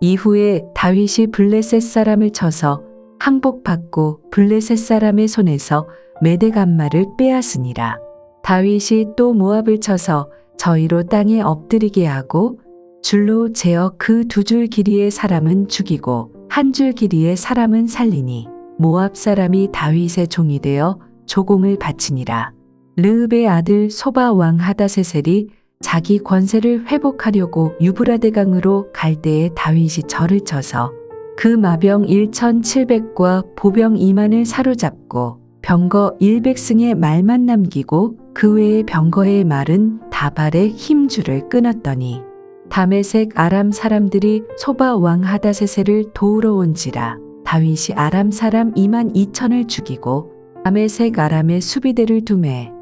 이후에 다윗이 블레셋 사람을 쳐서 항복받고 블레셋 사람의 손에서 메대간마를 빼앗으니라. 다윗이 또 모압을 쳐서 저희로 땅에 엎드리게 하고 줄로 재어 그 두 줄 길이의 사람은 죽이고 한 줄 길이의 사람은 살리니 모압 사람이 다윗의 종이 되어 조공을 바치니라. 르읍의 아들 소바 왕 하다세셀이 자기 권세를 회복하려고 유브라데강으로 갈 때에 다윗이 절을 쳐서 그 마병 1,700과 보병 2만을 사로잡고 병거 100승의 말만 남기고 그 외의 병거의 말은 다발의 힘줄을 끊었더니 다메색 아람 사람들이 소바 왕 하다세셀을 도우러 온지라 다윗이 아람 사람 2만 2천을 죽이고 다메색 아람의 수비대를 두매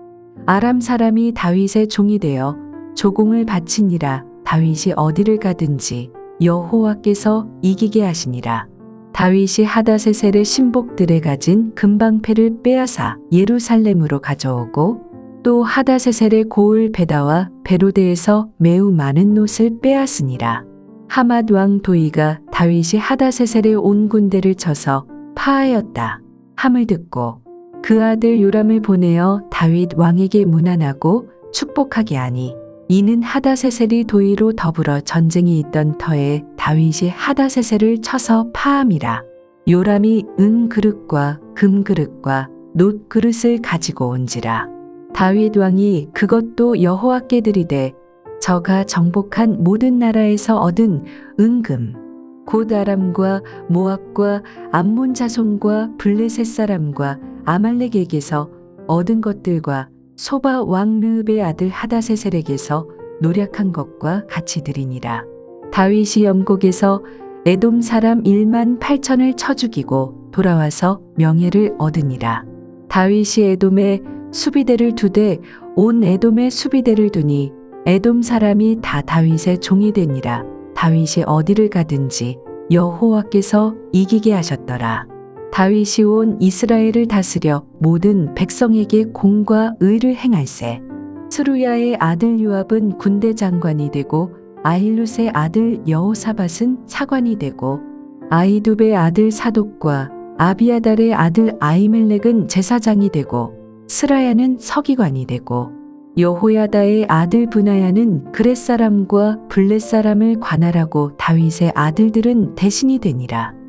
아람 사람이 다윗의 종이 되어 조공을 바치니라. 다윗이 어디를 가든지 여호와께서 이기게 하시니라. 다윗이 하다세셀의 신복들에 가진 금방패를 빼앗아 예루살렘으로 가져오고 또 하다세셀의 고을 베다와 베로데에서 매우 많은 놋을 빼앗으니라. 하맛 왕 도이가 다윗이 하다세셀의 온 군대를 쳐서 파하였다. 함을 듣고 그 아들 요람을 보내어 다윗 왕에게 문안하고 축복하게 하니 이는 하다세셀이 도의로 더불어 전쟁이 있던 터에 다윗이 하다세셀을 쳐서 파함이라. 요람이 은 그릇과 금 그릇과 놋 그릇을 가지고 온지라. 다윗 왕이 그것도 여호와께 드리되 저가 정복한 모든 나라에서 얻은 은금 곧 아람과 모압과 암몬 자손과 블레셋 사람과 아말렉에게서 얻은 것들과 소바 왕 르읍의 아들 하다세셀에게서 노력한 것과 같이 드리니라. 다윗이 염곡에서 에돔 사람 1만 8천을 쳐 죽이고 돌아와서 명예를 얻으니라. 다윗이 에돔에 수비대를 두되 온 에돔에 수비대를 두니 에돔 사람이 다 다윗의 종이 되니라. 다윗이 어디를 가든지 여호와께서 이기게 하셨더라. 다윗이 온 이스라엘을 다스려 모든 백성에게 공과 의를 행할세. 스루야의 아들 요압은 군대 장관이 되고 아힐룻의 아들 여호사밧은 사관이 되고 아이두베의 아들 사독과 아비아달의 아들 아이멜렉은 제사장이 되고 스라야는 서기관이 되고 여호야다의 아들 분하야는 그렛 사람과 블렛 사람을 관할하고 다윗의 아들들은 대신이 되니라.